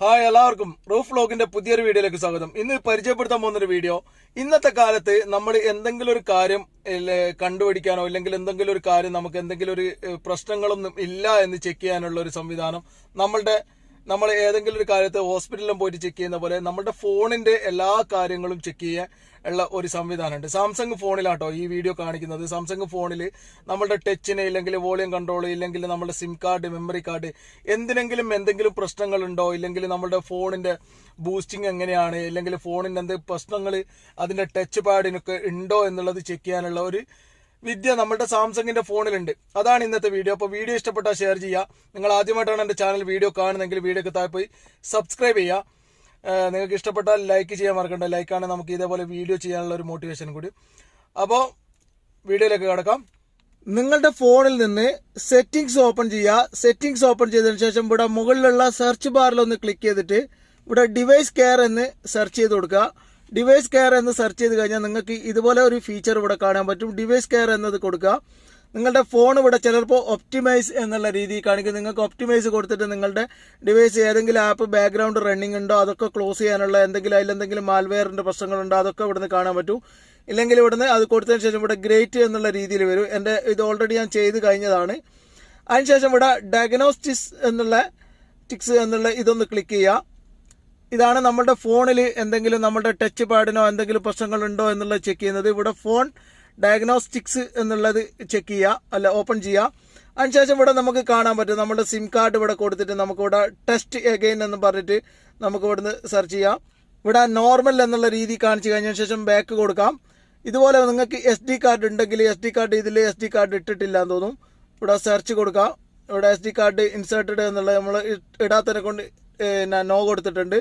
Hi എല്ലാവർക്കും roof വ്ലോഗിന്റെ പുതിയൊരു വീഡിയോയിലേക്ക് സ്വാഗതം. ഇന്ന് പരിചയപ്പെടുത്താൻ പോകുന്നൊരു വീഡിയോ. ഇന്നത്തെ കാലത്ത് നമ്മൾ എന്തെങ്കിലും ഒരു കാര്യം കണ്ടുപിടിക്കാനോ അല്ലെങ്കിൽ എന്തെങ്കിലും ഒരു കാര്യം നമുക്ക് എന്തെങ്കിലും ഒരു പ്രശ്നങ്ങളൊന്നും ഇല്ല എന്ന് ചെക്ക് ചെയ്യാനുള്ള ഒരു സംവിധാനം നമ്മളുടെ നമ്മൾ ഏതെങ്കിലും ഒരു കാര്യത്തെ ഹോസ്പിറ്റലിലും പോയിട്ട് ചെക്ക് ചെയ്യുന്ന പോലെ നമ്മുടെ ഫോണിന്റെ എല്ലാ കാര്യങ്ങളും ചെക്ക് ചെയ്യാൻ ഉള്ള ഒരു സംവിധാനമുണ്ട്. സാംസങ് ഫോണിലാട്ടോ ഈ വീഡിയോ കാണിക്കുന്നത്. സാംസങ് ഫോണിൽ നമ്മുടെ ടച്ചിന് ഇല്ലെങ്കിൽ വോളിയം കൺട്രോൾ ഇല്ലെങ്കിൽ നമ്മുടെ സിം കാർഡ് മെമ്മറി കാർഡ് എന്തിനെങ്കിലും എന്തെങ്കിലും പ്രശ്നങ്ങൾ ഉണ്ടോ ഇല്ലെങ്കിൽ നമ്മുടെ ഫോണിന്റെ ബൂസ്റ്റിംഗ് എങ്ങനെയാണ് ഇല്ലെങ്കിൽ ഫോണിന്റെ എന്ത് പ്രശ്നങ്ങൾ അതിന്റെ ടച്ച് പാഡിനൊക്കെ ഉണ്ടോ എന്നുള്ളത് ചെക്ക് ചെയ്യാനുള്ള ഒരു വിദ്യ നമ്മുടെ സാംസങ്ങിന്റെ ഫോണിലുണ്ട്. അതാണ് ഇന്നത്തെ വീഡിയോ. അപ്പോൾ വീഡിയോ ഇഷ്ടപ്പെട്ടാൽ ഷെയർ ചെയ്യുക നിങ്ങൾ ആദ്യമായിട്ടാണ് എന്റെ ചാനൽ വീഡിയോ കാണുന്നെങ്കിൽ വീഡിയോക്ക് താഴെ പോയി സബ്സ്ക്രൈബ് ചെയ്യുക നിങ്ങൾക്ക് ഇഷ്ടപ്പെട്ടാൽ ലൈക്ക് ചെയ്യാൻ മറക്കണ്ട. ലൈക്കാണ് നമുക്ക് ഇതേപോലെ വീഡിയോ ചെയ്യാനുള്ള ഒരു മോട്ടിവേഷൻ കൂടി. അപ്പോൾ വീഡിയോയിലേക്ക് കിടക്കാം. നിങ്ങളുടെ ഫോണിൽ നിന്ന് സെറ്റിംഗ്സ് ഓപ്പൺ ചെയ്യുക സെറ്റിംഗ്സ് ഓപ്പൺ ചെയ്തതിനു ശേഷം ഇവിടെ മുകളിലുള്ള സെർച്ച് ബാറിൽ ഒന്ന് ക്ലിക്ക് ചെയ്തിട്ട് ഇവിടെ ഡിവൈസ് കെയർ എന്ന് സെർച്ച് ചെയ്ത് കൊടുക്കുക. ഡിവൈസ് കെയർ എന്ന് സെർച്ച് ചെയ്ത് കഴിഞ്ഞാൽ നിങ്ങൾക്ക് ഇതുപോലെ ഒരു ഫീച്ചർ ഇവിടെ കാണാൻ പറ്റും. ഡിവൈസ് കെയർ എന്നത് കൊടുക്കുക. നിങ്ങളുടെ ഫോൺ ഇവിടെ ചിലപ്പോൾ ഒപ്റ്റിമൈസ് എന്നുള്ള രീതിയിൽ കാണിക്കും. നിങ്ങൾക്ക് ഒപ്റ്റിമൈസ് കൊടുത്തിട്ട് നിങ്ങളുടെ ഡിവൈസ് ഏതെങ്കിലും ആപ്പ് ബാക്ക്ഗ്രൗണ്ട് റണ്ണിംഗ് ഉണ്ടോ അതൊക്കെ ക്ലോസ് ചെയ്യാനുള്ള എന്തെങ്കിലും അതിലെന്തെങ്കിലും മാൽവെയറിന്റെ പ്രശ്നങ്ങളുണ്ടോ അതൊക്കെ ഇവിടുന്ന് കാണാൻ പറ്റും. ഇല്ലെങ്കിൽ ഇവിടുന്ന് അത് കൊടുത്തതിന് ശേഷം ഇവിടെ ഗ്രേറ്റ് എന്നുള്ള രീതിയിൽ വരും. എന്റെ ഇത് ഓൾറെഡി ഞാൻ ചെയ്ത് കഴിഞ്ഞതാണ്. അതിനുശേഷം ഇവിടെ ഡയഗ്നോസ്റ്റിക്സ് എന്നുള്ള ടിക്സ് എന്നുള്ള ഇതൊന്ന് ക്ലിക്ക് ചെയ്യുക. ഇതാണ് നമ്മുടെ ഫോണിൽ എന്തെങ്കിലും നമ്മുടെ ടച്ച് പാഡിനോ എന്തെങ്കിലും പ്രശ്നങ്ങളുണ്ടോ എന്നുള്ളത് ചെക്ക് ചെയ്യുന്നത്. ഇവിടെ ഫോൺ ഡയഗ്നോസ്റ്റിക്സ് എന്നുള്ളത് ചെക്ക് ചെയ്യുക അല്ല ഓപ്പൺ ചെയ്യുക. അതിനുശേഷം ഇവിടെ നമുക്ക് കാണാൻ പറ്റും. നമ്മുടെ സിം കാർഡ് ഇവിടെ കൊടുത്തിട്ട് നമുക്ക് ഇവിടെ ടെസ്റ്റ് എഗെയിൻ എന്ന് പറഞ്ഞിട്ട് നമുക്ക് ഇവിടുന്ന് സെർച്ച് ചെയ്യാം. ഇവിടെ നോർമൽ എന്നുള്ള രീതി കാണിച്ചു കഴിഞ്ഞതിന് ശേഷം ബാക്ക് കൊടുക്കാം. ഇതുപോലെ നിങ്ങൾക്ക് എസ് ഡി കാർഡ് ഉണ്ടെങ്കിൽ എസ് ഡി കാർഡ് ഇതിൽ എസ് ഡി കാർഡ് ഇട്ടിട്ടില്ല എന്ന് തോന്നും. ഇവിടെ സെർച്ച് കൊടുക്കാം. ഇവിടെ എസ് ഡി കാർഡ് ഇൻസേർട്ടഡ് എന്നുള്ളത് നമ്മൾ ഇടാത്തതിനെ കൊണ്ട് പിന്നെ നോ കൊടുത്തിട്ടുണ്ട്.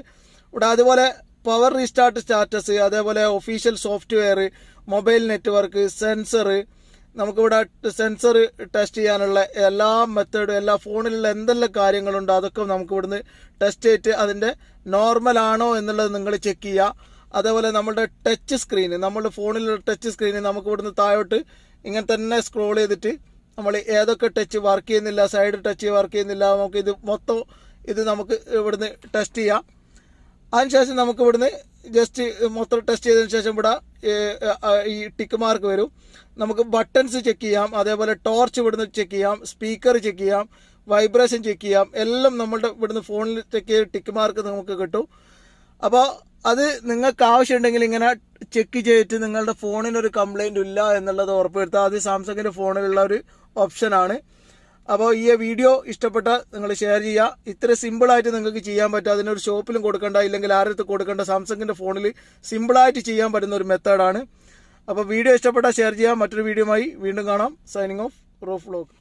ഇവിടെ അതുപോലെ പവർ റീസ്റ്റാർട്ട് സ്റ്റാറ്റസ് അതേപോലെ official software mobile network sensor നമുക്കിവിടെ സെൻസർ ടെസ്റ്റ് ചെയ്യാനുള്ള എല്ലാ മെത്തേഡും എല്ലാ ഫോണിലുള്ള എന്തെല്ലാം കാര്യങ്ങളുണ്ടോ അതൊക്കെ നമുക്ക് ഇവിടുന്ന് ടെസ്റ്റ് ചെയ്തിട്ട് അതിന്റെ നോർമൽ ആണോ എന്നുള്ളത് നിങ്ങൾ ചെക്ക് ചെയ്യുക. അതേപോലെ നമ്മുടെ ടച്ച് സ്ക്രീന് നമ്മുടെ ഫോണിലുള്ള ടച്ച് സ്ക്രീന് നമുക്ക് ഇവിടുന്ന് താഴോട്ട് ഇങ്ങനെ തന്നെ സ്ക്രോൾ ചെയ്തിട്ട് നമ്മൾ ഏതൊക്കെ ടച്ച് വർക്ക് ചെയ്യുന്നില്ല സൈഡ് ടച്ച് വർക്ക് ചെയ്യുന്നില്ല നമുക്ക് ഇത് മൊത്തം ഇത് നമുക്ക് ഇവിടുന്ന് ടെസ്റ്റ് ചെയ്യാം. അതിനുശേഷം നമുക്ക് ഇവിടുന്ന് ജസ്റ്റ് മൊത്തം ടെസ്റ്റ് ചെയ്തതിന് ശേഷം ഇവിടെ ഈ ടിക്ക് മാർക്ക് വരും. നമുക്ക് ബട്ടൺസ് ചെക്ക് ചെയ്യാം. അതേപോലെ ടോർച്ച് ഇവിടുന്ന് ചെക്ക് ചെയ്യാം. സ്പീക്കർ ചെക്ക് ചെയ്യാം. വൈബ്രേഷൻ ചെക്ക് ചെയ്യാം. എല്ലാം നമ്മളുടെ ഇവിടുന്ന് ഫോണിൽ ചെക്ക് ചെയ്ത് ടിക്ക് മാർക്ക് നമുക്ക് കിട്ടും. അപ്പോൾ അത് നിങ്ങൾക്ക് ആവശ്യമുണ്ടെങ്കിൽ ഇങ്ങനെ ചെക്ക് ചെയ്തിട്ട് നിങ്ങളുടെ ഫോണിനൊരു കംപ്ലൈന്റ് ഇല്ല എന്നുള്ളത് ഉറപ്പുവരുത്തുക അത് സാംസങ്ങിന്റെ ഫോണിലുള്ള ഒരു ഓപ്ഷനാണ് അപ്പോൾ ഈ വീഡിയോ ഇഷ്ടപ്പെട്ട നിങ്ങൾ ഷെയർ ചെയ്യുക ഇത്ര സിമ്പിളായിട്ട് നിങ്ങൾക്ക് ചെയ്യാൻ പറ്റും. അതിനൊരു ഷോപ്പിലും കൊടുക്കേണ്ട ഇല്ലെങ്കിൽ ആരടുത്ത് കൊടുക്കേണ്ട. സാംസങ്ങിന്റെ ഫോണിൽ സിമ്പിളായിട്ട് ചെയ്യാൻ പറ്റുന്ന ഒരു മെത്തേഡാണ് അപ്പോൾ വീഡിയോ ഇഷ്ടപ്പെട്ടാൽ ഷെയർ ചെയ്യുക മറ്റൊരു വീഡിയോയുമായി വീണ്ടും കാണാം. Signing off rough vlog